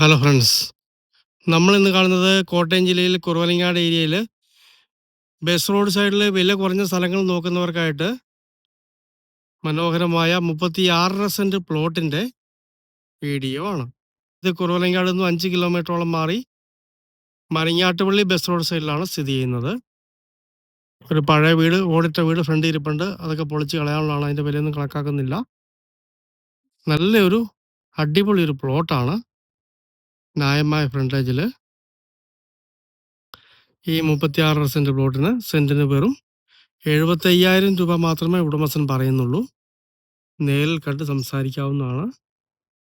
Hello friends നമ്മൾ ഇന്ന് കാണുന്നത് കോട്ടയം ജില്ലയിൽ കുറവലങ്ങാട് ഏരിയയിൽ ബസ് റോഡ് സൈഡിൽ വില കുറഞ്ഞ സ്ഥലങ്ങൾ നോക്കുന്നവർക്കായിട്ട് മനോഹരമായ മുപ്പത്തി ആറര സെന്റ് പ്ലോട്ടിന്റെ വീഡിയോ ആണ്. ഇത് കുറവലങ്ങാട് നിന്നും അഞ്ച് കിലോമീറ്ററോളം മാറി മരിങ്ങാട്ടുപള്ളി ബസ് റോഡ് സൈഡിലാണ് സ്ഥിതി ചെയ്യുന്നത്. ഒരു പഴയ വീട് ഓടിട്ട വീട് ഫ്രണ്ട് ഇരിപ്പുണ്ട്. അതൊക്കെ പൊളിച്ച് കളയാനുള്ളതാണ്. അതിന്റെ വിലയൊന്നും കണക്കാക്കുന്നില്ല. നല്ലൊരു അടിപൊളി ഒരു പ്ലോട്ടാണ് ന്യായമായ ഫ്രണ്ടേജിൽ ഈ മുപ്പത്തിയാറ് സെന്റ് പ്ലോട്ടിന് സെന്റിന് വെറും എഴുപത്തയ്യായിരം രൂപ മാത്രമേ ഉടമസ്ഥൻ പറയുന്നുള്ളൂ. നേരിൽ കണ്ട് സംസാരിക്കാവുന്നതാണ്.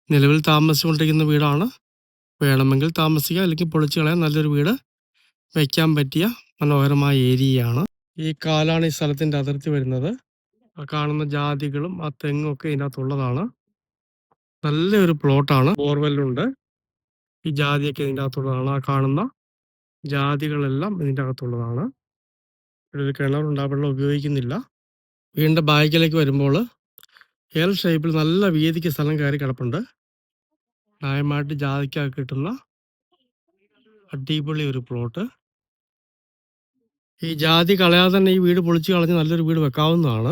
നിലവിൽ താമസിച്ചുകൊണ്ടിരിക്കുന്ന വീടാണ്. വേണമെങ്കിൽ താമസിക്കുക അല്ലെങ്കിൽ പൊളിച്ചു കളയാൻ നല്ലൊരു വീട് വയ്ക്കാൻ പറ്റിയ മനോഹരമായ ഏരിയയാണ്. ഈ കാലാണ് ഈ സ്ഥലത്തിന്റെ അതിർത്തി വരുന്നത്. കാണുന്ന ജാതികളും ആ തെങ്ങും ഒക്കെ ഇതിനകത്തുള്ളതാണ്. നല്ലൊരു പ്ലോട്ടാണ്. ബോർവെല്ലുണ്ട്. ഈ ജാതിയൊക്കെ ഇതിന്റെ അകത്തുള്ളതാണ്. ആ കാണുന്ന ജാതികളെല്ലാം ഇതിന്റെ അകത്തുള്ളതാണ്. ഇവിടെ കിണറുണ്ട് ആ ഉപയോഗിക്കുന്നില്ല. വീണ്ടും ബാക്കിലേക്ക് വരുമ്പോൾ എൽ ഷേപ്പിൽ നല്ല വീതിക്ക് സ്ഥലം കയറി കിടപ്പുണ്ട്. ന്യായമായിട്ട് ജാതിക്കൊക്കെ കിട്ടുന്ന അടിപൊളി ഒരു പ്ലോട്ട് ഈ ജാതി കളയാതെ തന്നെ ഈ വീട് പൊളിച്ച് കളഞ്ഞ് നല്ലൊരു വീട് വെക്കാവുന്നതാണ്.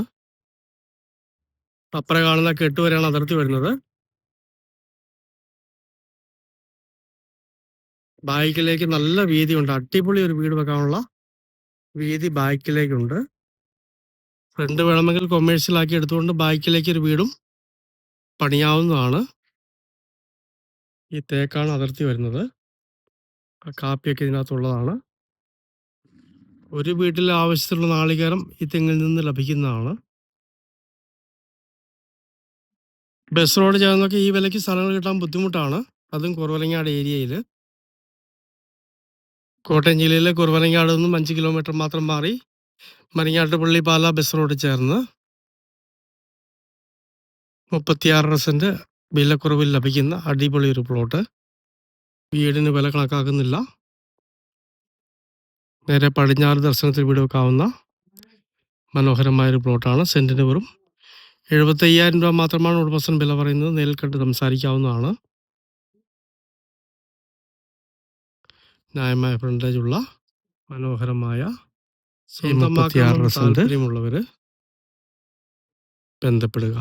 അപ്പുറം കാണുന്ന കെട്ടുവരെയാണ് അതിർത്തി വരുന്നത്. ബാക്കിലേക്ക് നല്ല വീതിയുണ്ട്. അടിപൊളി ഒരു വീട് വെക്കാനുള്ള വീതി ബാക്കിലേക്കുണ്ട് ഫ്രണ്ട് വേണമെങ്കിൽ കൊമേഴ്ഷ്യൽ ആക്കി എടുത്തുകൊണ്ട് ബാക്കിലേക്ക് ഒരു വീടും പണിയാവുന്നതാണ്. ഈ തേക്കാണ് അതിർത്തി വരുന്നത്. ആ കാപ്പിയൊക്കെ ഇതിനകത്തുള്ളതാണ്. ഒരു വീട്ടിൽ ആവശ്യത്തിലുള്ള നാളികേരം ഈ തെങ്ങിൽ നിന്ന് ലഭിക്കുന്നതാണ്. ബസ് റോഡ് ചേർന്നൊക്കെ ഈ വിലയ്ക്ക് സ്ഥലങ്ങൾ കിട്ടാൻ ബുദ്ധിമുട്ടാണ്. അതും കുറവലങ്ങാട് ഏരിയയിൽ കോട്ടയം ജില്ലയിലെ കുറവനങ്ങാട് നിന്നും അഞ്ച് കിലോമീറ്റർ മാത്രം മാറി മരിങ്ങാട്ടുപള്ളി പാല ബസ് റോഡ് ചേർന്ന് മുപ്പത്തിയാറ് സെന്റ് വിലക്കുറവിൽ ലഭിക്കുന്ന അടിപൊളി ഒരു പ്ലോട്ട് വീടിന് വില കണക്കാക്കുന്നില്ല. നേരെ പടിഞ്ഞാറ് ദർശനത്തിൽ വീട് വെക്കാവുന്ന മനോഹരമായൊരു പ്ലോട്ടാണ് സെന്റിന് വെറും എഴുപത്തയ്യായിരം രൂപ മാത്രമാണ് ഉടമസ്ഥൻ വില പറയുന്നത്. നേരിൽ കണ്ട് സംസാരിക്കാവുന്നതാണ്. ന്യായമായ ഫ്രണ്ടേജുള്ള മനോഹരമായ സ്വന്തമാക്കാൻ താല്പര്യമുള്ളവർ ബന്ധപ്പെടുക.